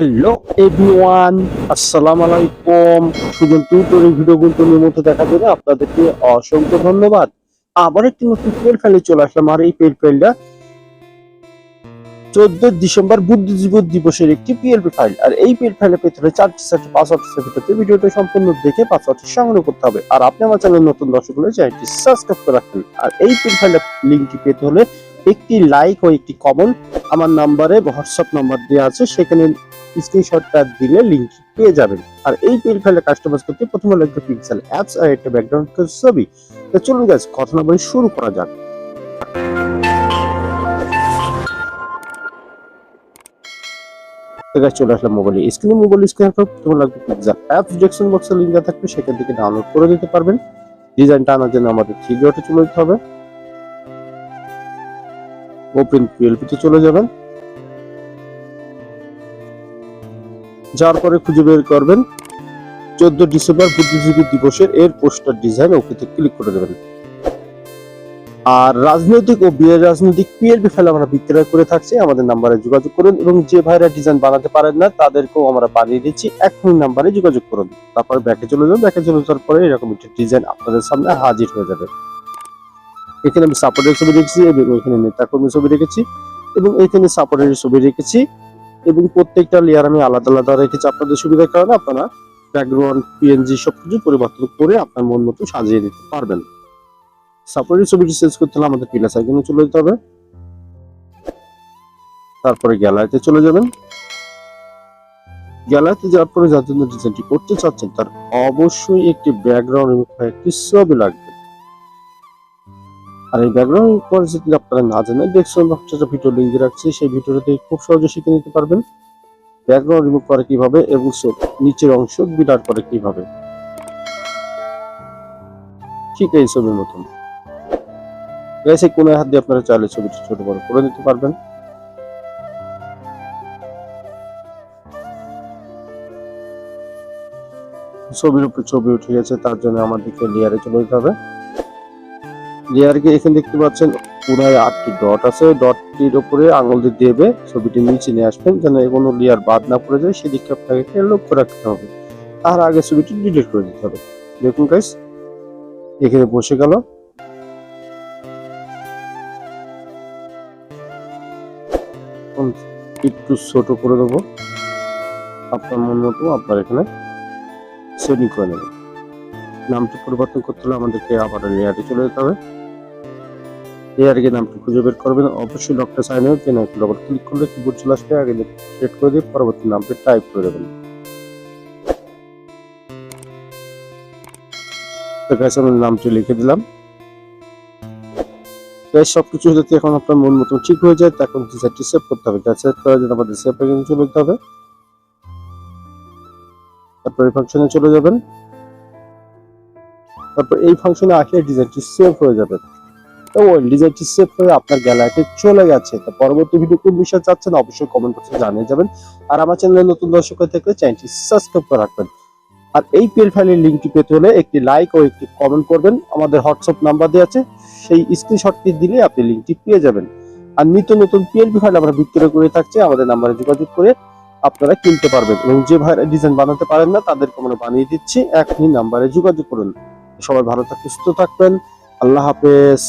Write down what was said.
Hello everyone, আসসালামু আলাইকুম। Sujan tutorial video গুলো নিয়মিত দেখার জন্য আপনাদেরকে অসংখ্য ধন্যবাদ। আবার একটি নতুন পেল ফাইলে চলে আসলাম আর এই পেল ফাইলটা চোদ্দ ডিসেম্বর বুদ্ধিজীবী দিবসের একটি পিএলপি ফাইল আর এই পিএল ফাইলের ভেতরে চারটি চারটি পাসওয়ার্ড ভিতরে ভিডিওটা সম্পূর্ণ দেখে পাসওয়ার্ডটি সংগ্রহ করতে হবে। আর আপনি আমার চ্যানেল নতুন দর্শক হলে চ্যানেলটি সাবস্ক্রাইব করে রাখবেন। আর এই পিএল ফাইলের লিঙ্কটি পেতে হলে একটি লাইক ও একটি কমেন্ট আমার নাম্বারে হোয়াটসঅ্যাপ নাম্বার দেওয়া আছে, সেখানে স্ক্রিনশটটা দিলে লিংক পেয়ে যাবেন। আর এই পেল ফাইলে কাস্টমাইজ করতে প্রথমে লাগবে পিক্সেল অ্যাপস আর একটা ব্যাকগ্রাউন্ড ছবি। তো চলুন গাইস কথা না বলে শুরু করা যাক। তো চলে আসলাম মোবাইলে স্ক্রিনে মোবাইল স্ক্রিন প্রথমে লাগবে পিক্সেল অ্যাপস ডিসক্রিপশন বক্সে লিংক দেওয়া থাকবে। সেখান থেকে ডাউনলোড করে দিতে পারবেন। ডিজাইনটা আনার জন্য আমাদের থ্রি ডটে চলে যেতে হবে। ওপেন পিএলপি তে চলে যাবেন। যার পরে খুঁজে বের করবেন চোদ্দ ডিসেম্বর বুদ্ধিজীবী দিবসের এর পোস্টার ডিজাইন ওকেতে ক্লিক করে দেবেন। আর রাজনৈতিক ও বিয়ের রাজনৈতিক পিএলপি ফাইল আমরা বিক্রয় করে থাকছি, আমাদের নাম্বারে যোগাযোগ করুন এবং যে ভাইরা ডিজাইন বানাতে পারেন না, তাদেরকেও আমরা বানিয়ে দিচ্ছি, এখনই নাম্বারে যোগাযোগ করুন। তারপর ব্যাকে চলে যাবেন ব্যাকে চলে যাওয়ার পরে এরকম একটা ডিজাইন আপনাদের সামনে হাজির হয়ে যাবে। এখানে আমি সাপোর্টের ছবি রেখেছি এবং এখানে নেতাকর্মী ছবি রেখেছি এবং এখানে সাপোর্টের ছবি রেখেছি। এবং প্রত্যেকটা লেয়ার আমি আলাদা আলাদা রেখেছি। আপনাদের সুবিধার কারণে আপনারা ব্যাকগ্রাউন্ড পিএনজি সবকিছু পরিবর্তন করে আপনার মন মতো সাজিয়ে দিতে পারবেন। সাপোর্টের ছবিটি চেঞ্জ করতে হলে আমাদের প্লাস আইকনে চলে যেতে হবে। তারপরে গ্যালারিতে চলে যাবেন। গ্যালারিতে যাওয়ার পরে জন্য ডিজাইনটি করতে চাচ্ছেন, তার অবশ্যই একটি ব্যাকগ্রাউন্ড এবং কয়েকটি ছবি লাগবে। আর এই ব্যাকগ্রাউন্ড পরে যদি আপনারা না জানেন ডেস্কটপ একটা ভিডিও লিঙ্ক রাখছি, সেই ভিডিওটাতে খুব সহজে শিখে নিতে পারবেন। ব্যাকগ্রাউন্ড রিমুভ করে কীভাবে এবং নিচের অংশ বিটার করে কীভাবে। ঠিক এই ছবির মতন। এই কোনায় হাত দিয়ে আপনারা চাইলে ছবিটি ছোট বড় করে নিতে পারবেন। ছবির উপর ছবি উঠে গেছে, তার জন্য আমাদেরকে লেয়ারে চলে যেতে হবে। লেয়ারকে এখানে দেখতে পাচ্ছেন পুরায় আটটি ডট আছে। ডটটির উপরে আঙুল দিয়ে দেবে, ছবিটি নিচে নিয়ে আসবেন, যেন কোনো লেয়ার বাদ না পড়ে যায়। সেদিকে আপনাকে লক্ষ্য রাখতে হবে। তার আগে ছবিটি ডিলিট করে দিতে হবে। দেখুন গাইস এখানে বসে গেল। একটু ছোট করে দেবো। আপনার মন মতো আপনার এখানে সেটিং করে নেবেন। নামটি পরিবর্তন করতে হলে আমাদেরকে আবার লেয়ারে চলে যেতে হবে। লেয়ারে গিয়ে নামটি খুঁজে বের করবেন। অবশ্যই ডক্টর সাইন পেন আবার ক্লিক করলে কিবোর্ড চলে আসবে। আগে সেট করে দিয়ে পরবর্তী নামটি টাইপ করে দেবেন। নামটি লিখে দিলাম। সবকিছু যাতে এখন আপনার মন মতো ঠিক হয়ে যায় তখন ডিজাইনটি সেভ করতে হবে। সেভ করার জন্য আমাদের সেভ চলে যেতে হবে। তারপর এই ফাংশনে চলে যাবেন। তারপর এই ফাংশনে আসলে ডিজাইনটি সেভ হয়ে যাবে। তো ওই ডিজাইনটি সেভ হয়ে আপনার গ্যালারিতে চলে গেছে তো পরবর্তী ভিডিও কোন বিষয়ে চাচ্ছেন অবশ্যই কমেন্ট বক্সে জানিয়ে যাবেন। আর আমার চ্যানেলে নতুন দর্শক হয়ে থাকলে চ্যানেলটি সাবস্ক্রাইব করে রাখবেন। আর এই পিএল ফাইলের লিঙ্কটি পেতে হলে একটি লাইক ও একটি কমেন্ট করবেন। আমাদের হোয়াটসঅ্যাপ নাম্বার দেওয়া আছে। সেই স্ক্রিনশটটি দিলে আপনি লিঙ্কটি পেয়ে যাবেন। আর নিত্য নতুন পিএলপি ফাইল আমরা বিক্রয় করে থাকছি। আমাদের নাম্বারে যোগাযোগ করে আপনারা কিনতে পারবেন এবং যে ভাইরা ডিজাইন বানাতে পারেন না, তাদেরকে আমরা বানিয়ে দিচ্ছি। এখনই নাম্বারে যোগাযোগ করুন। সবাই ভালো থাকতে সুস্থ থাকবেন। আল্লাহ হাফেজ।